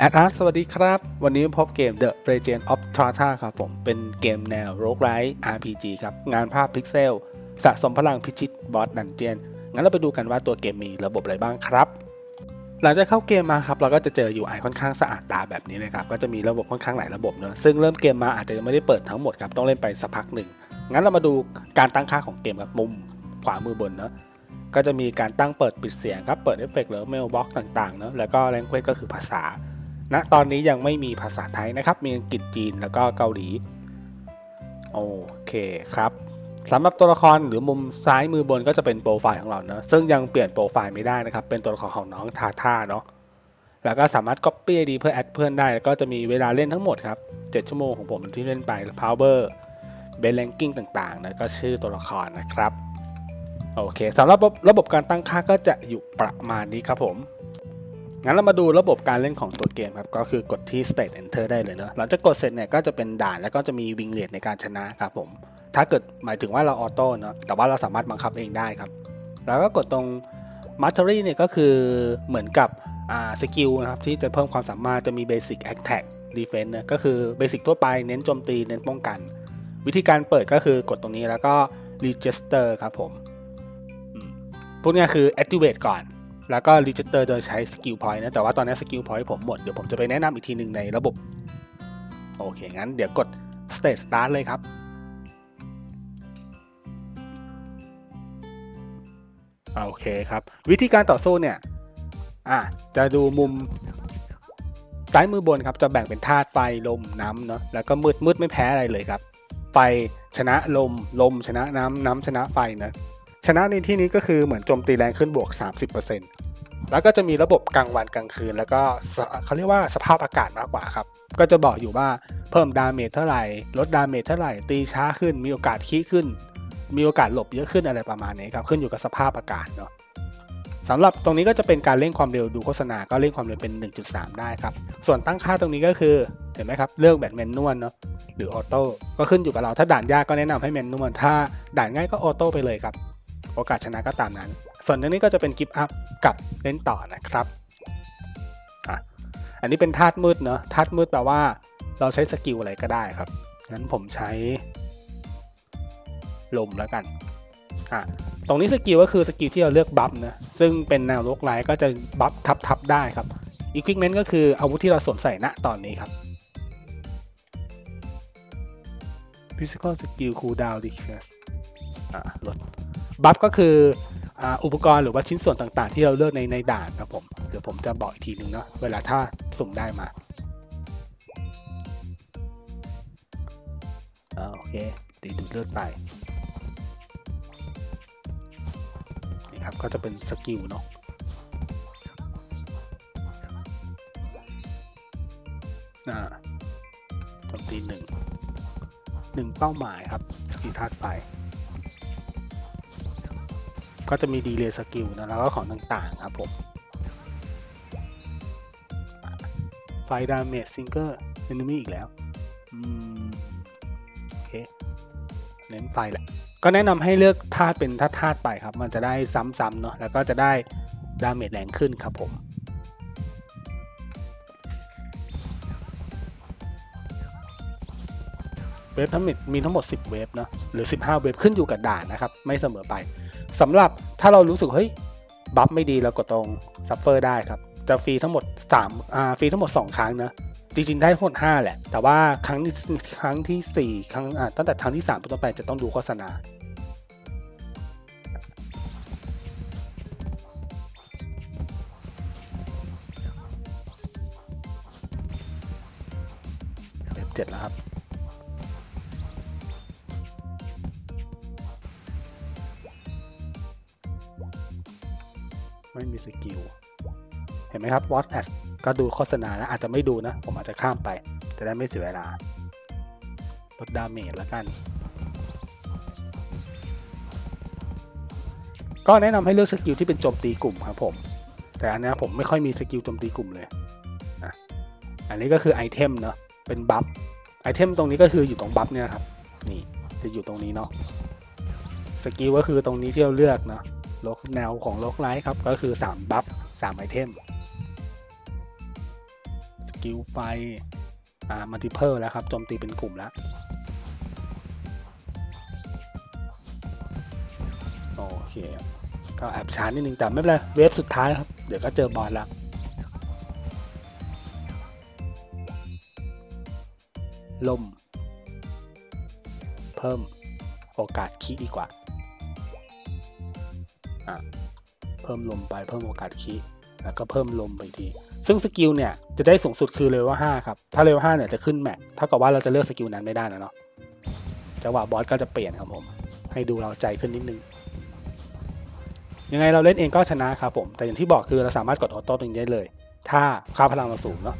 แอดอาร์สวัสดีครับ วันนี้พบเกม The Legend of Trata ครับผม เป็นเกมแนว Roguelike RPG ครับ งานภาพพิกเซล สะสมพลังพิชิตบอสดันเจียน งั้นเราไปดูกันว่าตัวเกมมีระบบอะไรบ้างครับ หลังจากเข้าเกมมาครับ เราก็จะเจอ UI ค่อนข้างสะอาดตาแบบนี้เลยครับ ก็จะมีระบบค่อนข้างหลายระบบเนอะซึ่งเริ่มเกมมาอาจจะยังไม่ได้เปิดทั้งหมดครับ ต้องเล่นไปสักพักหนึ่ง งั้นเรามาดูการตั้งค่าของเกมครับมุมขวามือบนเนอะก็จะมีการตั้งเปิดปิดเสียงครับ เปิดเอฟเฟกต์หรือเมลบ็อกต่างๆเนอะแล้วก็แลงเควก็คือภาษา ณตอนนี้ยังไม่มีภาษาไทยนะครับ มีอังกฤษจีนแล้วก็เกาหลี โอเคครับสำหรับตัวละครหรือมุมซ้ายมือบนก็จะเป็นโปรไฟล์ของเราเนอะซึ่งยังเปลี่ยนโปรไฟล์ไม่ได้นะครับ เป็นตัวละครของน้องทาท่าเนาะแล้วก็สามารถ Copy ID เพื่อแอดเพื่อนได้ แล้วก็จะมีเวลาเล่นทั้งหมดครับ 7 ชั่วโมงของผมที่เล่นไป Power b e n Ranking ต่างๆนะก็ชื่อตัวละครนะครับ โอเคสำหรับระบบการตั้งค่าก็จะอยู่ประมาณนี้ครับผม งั้นเรามาดูระบบการเล่นของตัวเกมครับ ก็คือกดที่ state enter ได้เลยเนอะหลังจากกดเสร็จเนี่ยก็จะเป็นด่านแล้วก็จะมีวิงเลดในการชนะครับผม ถ้าเกิดหมายถึงว่าเราออโต้เนอะแต่ว่าเราสามารถบังคับเองได้ครับ แล้วก็กดตรง mastery เนี่ยก็คือเหมือนกับอ่าสกิลนะครับที่จะเพิ่มความสามารถจะมี basic attack defense นะก็คือ basic ทั่วไปเน้นโจมตีเน้นป้องกัน วิธีการเปิดก็คือกดตรงนี้แล้วก็ register ครับผมพวกนี้ยคือ activate ก่อน แล้วก็ register โดยใช้ skill point นะ แต่ว่าตอนนี้ skill point ผมหมด เดี๋ยวผมจะไปแนะนำอีกทีหนึ่งในระบบ โอเค งั้นเดี๋ยวกด stage start เลยครับ โอเคครับ วิธีการต่อสู้เนี่ย อะ จะดูมุมซ้ายมือบนครับ จะแบ่งเป็นธาตุไฟลมน้ำเนาะ แล้วก็มืดมืดไม่แพ้อะไรเลยครับ ไฟชนะลม ลมชนะน้ำน้ำชนะไฟนะ ชนะในที่นี้ก็คือเหมือนโจมตีแรงขึ้นบวก 30%แล้วก็จะมีระบบกลางวันกลางคืน แล้วก็เขาเรียกว่าสภาพอากาศมากกว่าครับ ก็จะบอกอยู่ว่าเพิ่มดาเมจเท่าไหร่ลดดาเมจเท่าไหร่ ตีช้าขึ้น มีโอกาสขี้ขึ้น มีโอกาสหลบเยอะขึ้นอะไรประมาณนี้ครับ ขึ้นอยู่กับสภาพอากาศเนาะสำหรับตรงนี้ก็จะเป็นการเร่งความเร็วดูโฆษณาก็เร่งความเร็วเป็น 1.3 ได้ครับ ส่วนตั้งค่าตรงนี้ก็คือเห็นไหมครับเลือกแบบแมนนวลเนาะหรือออโต้ก็ขึ้นอยู่กับเราถ้าด่านยากก็แนะนำให้แมนนวลถ้าด่านง่ายก็ออโต้ไปเลยครับ โอกาสชนะก็ตามนั้น ส่วนตรงนี้ก็จะเป็นกิฟต์อัพกับเล่นต่อนะครับอะอันนี้เป็นธาตุมืดเนาะธาตุมืดแปลว่า เราใช้สกิลอะไรก็ได้ครับงั้นผมใช้ ลมแล้วกันอะตรงนี้สกิลก็คือสกิลที่เราเลือกบัฟนะซึ่งเป็นแนวโลกไลก็จะบัฟทับทับได้ครับ Equipment ก็คืออาวุธที่เราสวมใส่ณตอนนี้ครับ Physical Skill Cooldown Decrease อะลด บัฟก็คืออุปกรณ์หรือว่าชิ้นส่วนต่างๆ ที่เราเลือกในในด่านครับผม เดี๋ยวผมจะบอกอีกทีนึงเนาะเวลาถ้าสุ่มได้มาอ่าโอเคตีดูดเลือดไปนี่ครับก็จะเป็นสกิลเนาะอ่าโจมตีหนึ่งหนึ่งเป้าหมายครับสกิลธาตุไฟ ก็จะมีดีเลย์สกิลนะแล้วก็ของต่างๆครับผมไฟดาเมจซิงเกอร์เอนมี่อีกแล้วโอเคเน้นไฟแหละ ก็แนะนำให้เลือกธาตุเป็นธาตุธาตุไปครับ มันจะได้ซ้ำๆเนาะแล้วก็จะได้ดาเมจแรงขึ้นครับผมเวฟทั้งหมดมีทั้งหมด 10 เวฟเนาะหรือ 15 เวฟขึ้นอยู่กับด่านนะครับ ไม่เสมอไป สำหรับถ้าเรารู้สึกเฮ้ยบัฟไม่ดีเรากดตรงซัฟเฟอร์ได้ครับ จะฟรีทั้งหมด3อ่าฟรีทั้งหมด 2 ครั้งนะจริงๆได้ทั้งหมด5แหละ แต่ว่าครั้งที่ครั้งที่ 4 ครั้งอ่าตั้งแต่ครั้งที่3เป็นต้นไปจะต้องดูโฆษณาเว็บเจ็ดแล้วครับ มีสกิล เห็นไหมครับ Watch Ad ก็ดูโฆษณาแล้วอาจจะไม่ดูนะ ผมอาจจะข้ามไป จะได้ไม่เสียเวลาลดดาเมจแล้วกัน ก็แนะนำให้เลือกสกิลที่เป็นโจมตีกลุ่มครับผม แต่อันนี้ผมไม่ค่อยมีสกิลโจมตีกลุ่มเลยนะอันนี้ก็คือไอเทมเนาะเป็นบัฟไอเทมตรงนี้ก็คืออยู่ตรงบัฟเนี่ยครับ นี่จะอยู่ตรงนี้เนาะสกิลก็คือตรงนี้ที่เราเลือกเนาะ โลกแนวของโลกไลท์ครับ ก็คือ 3 บัฟ3ไอเทม สกิลไฟ อ่ามัลติเพลแล้วครับโจมตีเป็นกลุ่มแล้ว โอเค ก็แอบช้านิดนึงแต่ไม่เป็นไร เวฟสุดท้ายครับ เดี๋ยวก็เจอบอลแล้วลม เพิ่มโอกาสคีดีกว่า อะเพิ่มลมไปเพิ่มโอกาสคีแล้วก็เพิ่มลมไปอีกที ซึ่งสกิลเนี่ยจะได้สูงสุดคือเลเวล5ครับ ถ้าเลเวล5เนี่ยจะขึ้นแม็กเท่ากับว่าเราจะเลือกสกิลนั้นไม่ได้นะเนาะ จังหวะบอสก็จะเปลี่ยนครับผม ให้ดูเราใจขึ้นนิดนึง ยังไงเราเล่นเองก็ชนะครับผม แต่อย่างที่บอกคือเราสามารถกดออโต้ตรงนี้ได้เลย ถ้าค่าพลังเราสูงเนาะ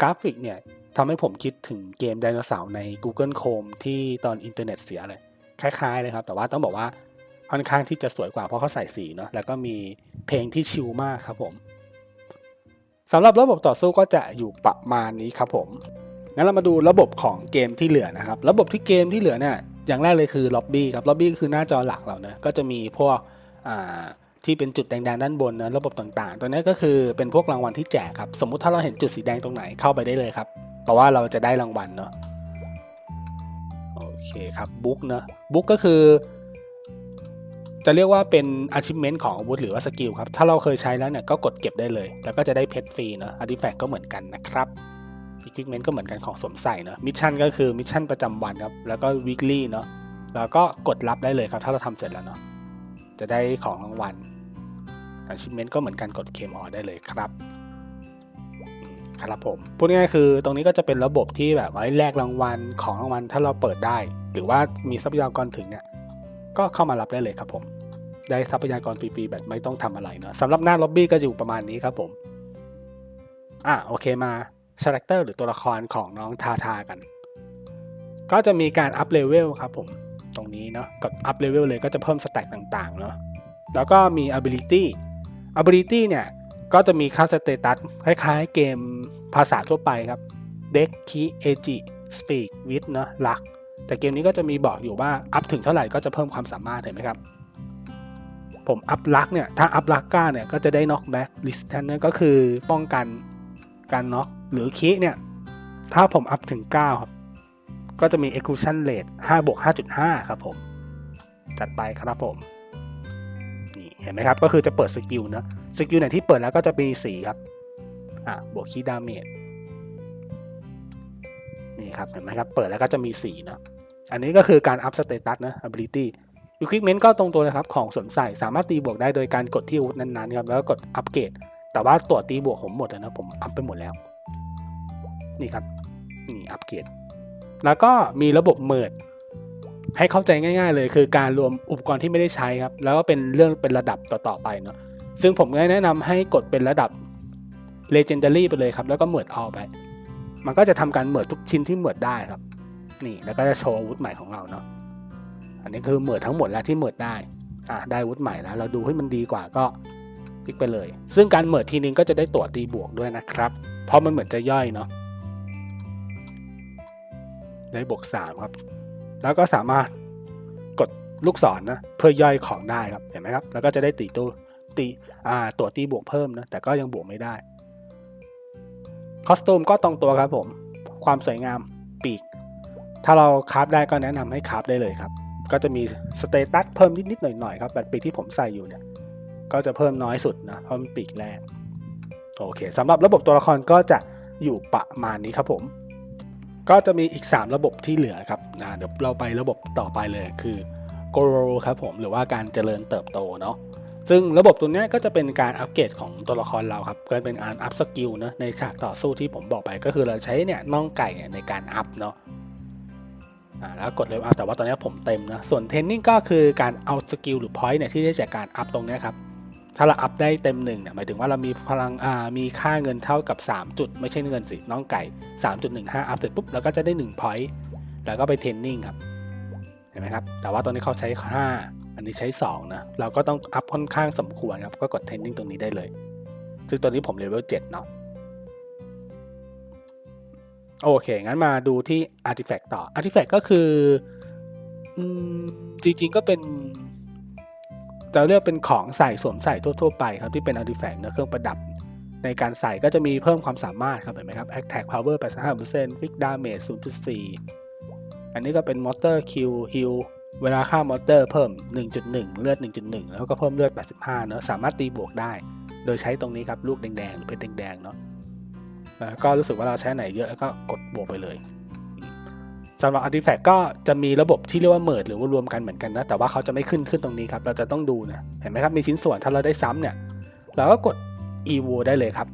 กราฟิกเนี่ย ทำให้ผมคิดถึงเกมไดโนเสาร์ใน Google Chrome ที่ตอนอินเทอร์เน็ตเสียเลย คล้ายๆเลยครับ แต่ว่าต้องบอกว่าค่อนข้างที่จะสวยกว่าเพราะเขาใส่สีเนาะแล้วก็มีเพลงที่ชิลมากครับผมสำหรับระบบต่อสู้ก็จะอยู่ประมาณนี้ครับผมงั้นเรามาดูระบบของเกมที่เหลือนะครับ ระบบที่เกมที่เหลือเนี่ยอย่างแรกเลยคือล็อบบี้ครับล็อบบี้คือหน้าจอหลักเราเนะก็จะมีพวกที่เป็นจุดแดงๆด้านบนนะระบบต่างๆ ตัวนี้ก็คือเป็นพวกรางวัลที่แจกครับ สมมุติถ้าเราเห็นจุดสีแดงตรงไหนเข้าไปได้เลยครับ เพราะว่าเราจะได้รางวัลเนาะโอเคครับบุ๊กเนาะบุ๊กก็คือ จะเรียกว่าเป็น achievement ของอาวุธหรือว่าสกิลครับ ถ้าเราเคยใช้แล้วเนี่ยก็กดเก็บได้เลย แล้วก็จะได้เพชรฟรีเนาะ artifact ก็เหมือนกันนะครับ equipment ก็เหมือนกันของสวมใส่เนาะมิชชั่นก็คือมิชชั่นประจำวันครับ แล้วก็ weekly เนาะแล้วก็กดรับได้เลยครับ ถ้าเราทำเสร็จแล้วเนาะจะได้ของรางวัล achievement ก็เหมือนกันกดเคมออได้เลยครับ ครับผมพูดง่ายคือตรงนี้ก็จะเป็นระบบที่แบบไว้แลกรางวัลของรางวัลถ้าเราเปิดได้ หรือว่ามีทรัพยากรถึงเนี่ยก็เข้ามารับได้เลยครับผม ได้ทรัพยากรฟรีๆแบบไม่ต้องทำอะไรเนาะสำหรับหน้าล็อบบี้ก็อยู่ประมาณนี้ครับผมอะโอเคมาคาแรคเตอร์หรือตัวละครของน้องทาทากัน ก็จะมีการอัพเลเวลครับผมตรงนี้เนาะกดอัพเลเวลเลยก็จะเพิ่มสแต็กต่างๆเนาะแล้วก็มี ability ability เนี่ย ก็จะมีค่าสเตตัสคล้ายๆเกมภาษาทั่วไปครับ deck key age speak wit เนาะ luck แต่เกมนี้ก็จะมีบอกอยู่ว่า อัพถึงเท่าไหร่ก็จะเพิ่มความสามารถเห็นไหมครับ ผมอัพลักเนี่ยถ้าอัพลักก้าเนี่ยก็จะได้น็อกแบ็กลิสตันนั่นก็คือป้องกันการน็อกหรือคีเนี่ยถ้าผมอัพถึง 9 ครับ ก็จะมี execution rate 5บวก5.5 ครับผม จัดไปครับผม นี่เห็นไหมครับ ก็คือจะเปิดสกิลนะ สกิลไหนที่เปิดแล้วก็จะมีสีครับ อะบวกคีดาเมจนี่ครับเห็นไหมครับ เปิดแล้วก็จะมีสีเนาะอันนี้ก็คือการอัพสเตตัสนะ ability equipment ก็ตรงตัวนะครับ ของสวมใส่สามารถตีบวกได้โดยการกดที่อาวุธนั้นๆครับแล้วก็กดอัปเกรดแต่ว่าตัวตีบวกผมหมดแล้วนะผมอัพไปหมดแล้ว นี่ครับนี่อัปเกรดแล้วก็มีระบบเมิร์ดให้เข้าใจง่าย ๆ เลย คือการรวมอุปกรณ์ที่ไม่ได้ใช้ครับ แล้วก็เป็นเรื่องเป็นระดับต่อๆไปเนาะ ซึ่งผมแนะนำให้กดเป็นระดับ legendary ไปเลยครับ แล้วก็เหมิร์ดเอาไป มันก็จะทำการเหมิร์ดทุกชิ้นที่เหมิร์ดได้ครับ นี่แล้วก็จะโชว์อาวุธใหม่ของเราเนาะ อันนี้คือเหมิร์ดทั้งหมดแล้วที่เหมิร์ดได้ อะได้อาวุธใหม่แล้ว เราดูให้มันดีกว่าก็คลิกไปเลย ซึ่งการเหมิร์ดทีนึงก็จะได้ตัวตีบวกด้วยนะครับ เพราะมันเหมือนจะย่อยเนาะ ได้บวก3ครับ แล้วก็สามารถกดลูกศรนนะเพื่อย่อยของได้ครับ เห็นไหมครับ แล้วก็จะได้ตีตู้ ตีอ่าตัวตีบวกเพิ่มนะแต่ก็ยังบวกไม่ได้คอสตูมก็ตรงตัวครับผม ความสวยงามปีก ถ้าเราคราฟได้ก็แนะนำให้คราฟได้เลยครับ ก็จะมีสเตตัสเพิ่มนิดๆหน่อยๆครับแบบปีกที่ผมใส่อยู่เนี่ยก็จะเพิ่มน้อยสุดนะเพราะมันปีกแรกโอเคสำหรับระบบตัวละครก็จะอยู่ประมาณนี้ครับผม ก็จะมีอีก 3 ระบบที่เหลือครับนะเดี๋ยวเราไประบบต่อไปเลยคือ g o r o ครับผมหรือว่าการเจริญเติบโตเนาะ ซึ่งระบบตัวนี้ก็จะเป็นการอัปเกรดของตัวละครเราครับก็เป็นการอัพสกิลนะในฉากต่อสู้ที่ผมบอกไปก็คือเราใช้เนี่ยน่องไก่ในการอัพเนาะอ่าแล้วกดเลเวลอัพแต่ว่าตอนนี้ผมเต็มนะส่วนเทนนิ่งก็คือการเอาสกิลหรือพอยต์เนี่ยที่ได้จากการอัพตรงนี้ครับถ้าเราอัพได้เต็มหนึ่งเนี่ยหมายถึงว่าเรามีพลังอ่ามีค่าเงินเท่ากับ 3 จุด ไม่ใช่เงินสิน้องไก่ 3.15 อัพเสร็จปุ๊บเราก็จะได้1 point แล้วก็ไปเทรนนิ่งครับ เห็นไหมครับ แต่ว่าตอนนี้เขาใช้ 5 อันนี้ใช้ 2 นะ เราก็ต้องอัพค่อนข้างสมควรครับ ก็กดเทนนิ่งตรงนี้ได้เลย ซึ่งตอนนี้ผมเลเวล7เนาะโอเค งั้นมาดูที่ Artifact ต่อ Artifact ก็คืออจริงๆก็เป็นจะเลือกเป็นของใส่สวมใส่ทั่วๆไปครับ ที่เป็นอาร์ติแฟกต์นะเครื่องประดับ ในการใส่ก็จะมีเพิ่มความสามารถครับเห็นไหมครับ Attack Power 85% Fix Damage 0.4 อันนี้ก็เป็นมอเตอร์คิวฮิล เวลาค่ามอเตอร์เพิ่ม 1.1 เลือด 1.1 แล้วก็เพิ่มเลือด 85 เนอะสามารถตีบวกได้ โดยใช้ตรงนี้ครับ ลูกแดงๆ หรือเพชรแดงๆ เนาะแล้วก็รู้สึกว่าเราใช้ไหนเยอะก็กดบวกไปเลยสำหรับ Artifact ก็จะมีระบบที่เรียกว่าเมิร์หรือว่ารวมกันเหมือนกันนะ แต่ว่าเขาจะไม่ขึ้นขึ้นตรงนี้ครับ เราจะต้องดูนะเห็นไหมครับ มีชิ้นส่วนถ้าเราได้ซ้ำเนี่ย เราก็กด evo ได้เลยครับ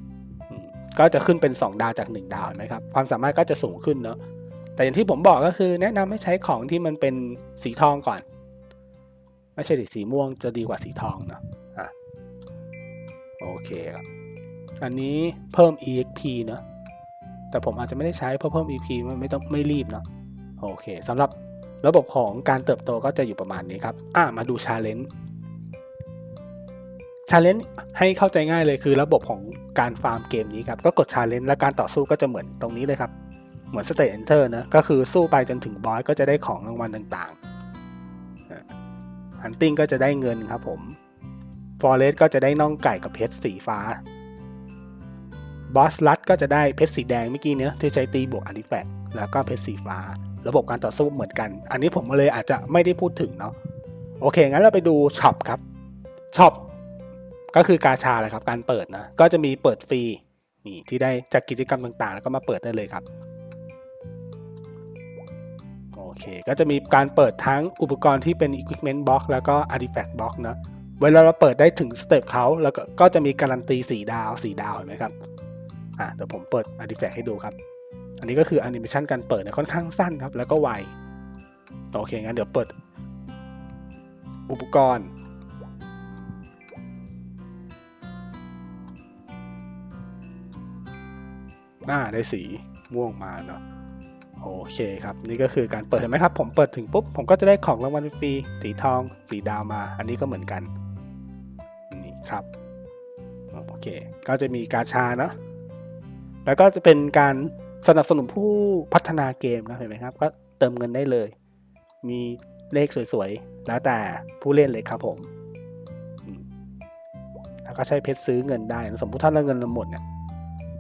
ก็จะขึ้นเป็น 2 ดาวจาก 1 ดาวนะครับ ความสามารถก็จะสูงขึ้นเนาะ แต่อย่างที่ผมบอกก็คือแนะนำให้ใช้ของที่มันเป็นสีทองก่อน ไม่ใช่สีม่วงจะดีกว่าสีทองเนาะอะโอเคครับอันนี้เพิ่ม exp เนาะแต่ผมอาจจะไม่ได้ใช้เพราะเพิ่ม exp มันไม่ต้องไม่รีบเนาะโอเคสำหรับระบบของการเติบโตก็จะอยู่ประมาณนี้ครับ อะมาดู challenge challenge ให้เข้าใจง่ายเลยคือระบบของการฟาร์มเกมนี้ครับ ก็กด challenge และการต่อสู้ก็จะเหมือนตรงนี้เลยครับ เหมือน state enter นะ ก็คือสู้ไปจนถึงบอสก็จะได้ของรางวัลต่างๆ hunting ก็จะได้เงินครับผม forest ก็จะได้น่องไก่กับเพชรสีฟ้า boss ลัดก็จะได้เพชรสีแดงเมื่อกี้เนี้ยที่ใช้ตีบวก artifact แล้วก็เพชรสีฟ้า ระบบการต่อสู้เหมือนกัน อันนี้ผมเลยอาจจะไม่ได้พูดถึงเนาะ โอเค งั้นเราไปดูช็อปครับ ช็อปก็คือกาชาแหละครับ การเปิดนะ ก็จะมีเปิดฟรีนี่ที่ได้จากกิจกรรมต่างๆ แล้วก็มาเปิดได้เลยครับ เค ก็จะมีการเปิดทั้งอุปกรณ์ที่เป็น Equipment Box แล้วก็ Artifact Box นะเวลาเราเปิดได้ถึงสเต็ปเขาแล้วก็ก็จะมีการันตี 4 ดาว 4 ดาวเห็นไหมครับอะเดี๋ยวผมเปิด Artifact ให้ดูครับ อันนี้ก็คือแอนิเมชันการเปิดเนี่ยค่อนข้างสั้นครับ แล้วก็ไวโอเค งั้นเดี๋ยวเปิด อุปกรณ์อ่าได้สีม่วงมาเนาะ โอเคครับ นี่ก็คือการเปิดเห็นไหมครับ ผมเปิดถึงปุ๊บ ผมก็จะได้ของรางวัลฟรีสีทองสีดาวมา อันนี้ก็เหมือนกัน นี่ครับ โอเค ก็จะมีกาชาเนาะแล้วก็จะเป็นการสนับสนุนผู้พัฒนาเกมครับเห็นไหมครับ ก็เติมเงินได้เลย มีเลขสวยๆ แล้วแต่ผู้เล่นเลยครับผมแล้วก็ใช้เพชรซื้อเงินได้ สมมุติถ้าเราเงินเราหมดเนี่ย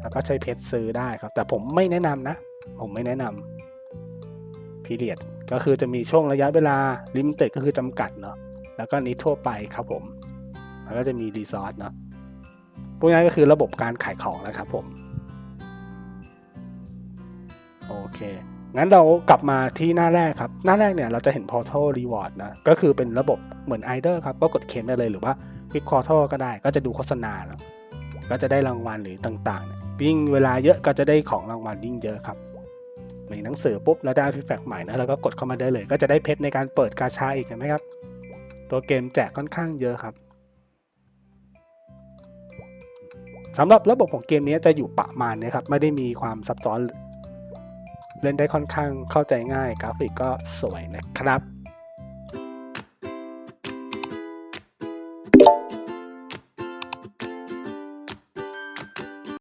แล้วก็ใช้เพชรซื้อได้ครับ แต่ผมไม่แนะนำนะ ผมไม่แนะนำ พีเรียดก็คือจะมีช่วงระยะเวลาลิมิเต็ดก็คือจำกัดเนาะแล้วก็นี้ทั่วไปครับผม แล้วก็จะมีรีซอสเนาะพวกนี้ก็คือระบบการขายของนะครับผมโอเค งั้นเรากลับมาที่หน้าแรกครับ หน้าแรกเนี่ยเราจะเห็น Portal Reward นะ ก็คือเป็นระบบเหมือน i d e r ครับ ก็กดเข็มได้เลยหรือว่า Quick Portal ก็ได้ ก็จะดูโฆษณาเนาะก็จะได้รางวัลหรือต่างๆเนี่ยยิ่งเวลาเยอะก็จะได้ของรางวัลยิ่งเยอะครับ มีหนังสือปุ๊บแล้วได้ฟีแฟกใหม่นะแล้วก็กดเข้ามาได้เลย ก็จะได้เพชรในการเปิดกาชาอีกเห็นไหมครับ ตัวเกมแจกค่อนข้างเยอะครับสำหรับระบบของเกมนี้จะอยู่ประมาณนี้ครับ ไม่ได้มีความซับซ้อน เล่นได้ค่อนข้างเข้าใจง่าย กราฟิกก็สวยนะครับ